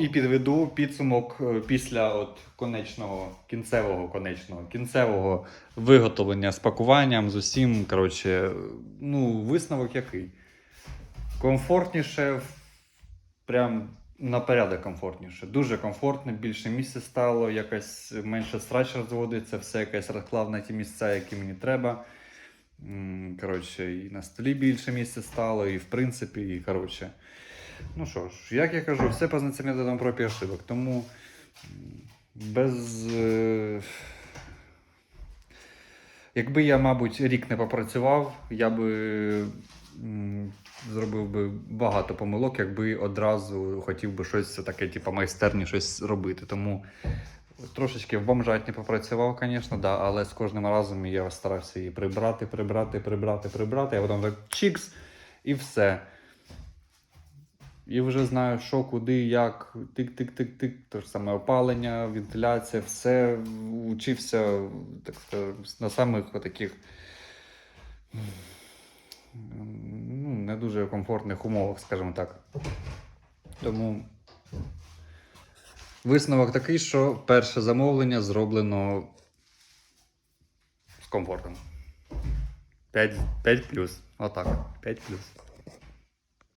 І підведу підсумок е, після от конечного, кінцевого, конечного, кінцевого виготовлення з пакуванням, з усім. Коротше, ну, висновок який? Комфортніше, прям на порядок комфортніше. Дуже комфортно, більше місця стало, якось менше страч розводиться, все якось розклав на ті місця, які мені треба. Коротше, і на столі більше місця стало, і в принципі, і коротше. Ну що ж, як я кажу, все познається методом проб ошибок. Тому без. е, Якби я, мабуть, рік не попрацював, я би зробив би багато помилок, якби одразу хотів би щось таке, типу, майстерні щось робити. Тому трошечки в бомжатні попрацював, звісно, да, але з кожним разом я старався її прибрати, прибрати, прибрати, прибрати, а потім так чікс і все. І вже знаю, що, куди, як, тик-тик-тик-тик, те ж саме опалення, вентиляція, все учився, так сказати, на самих таких ну, не дуже комфортних умовах, скажімо так. Тому висновок такий, що перше замовлення зроблено з комфортом. 5, 5 плюс. Отак. 5 плюс.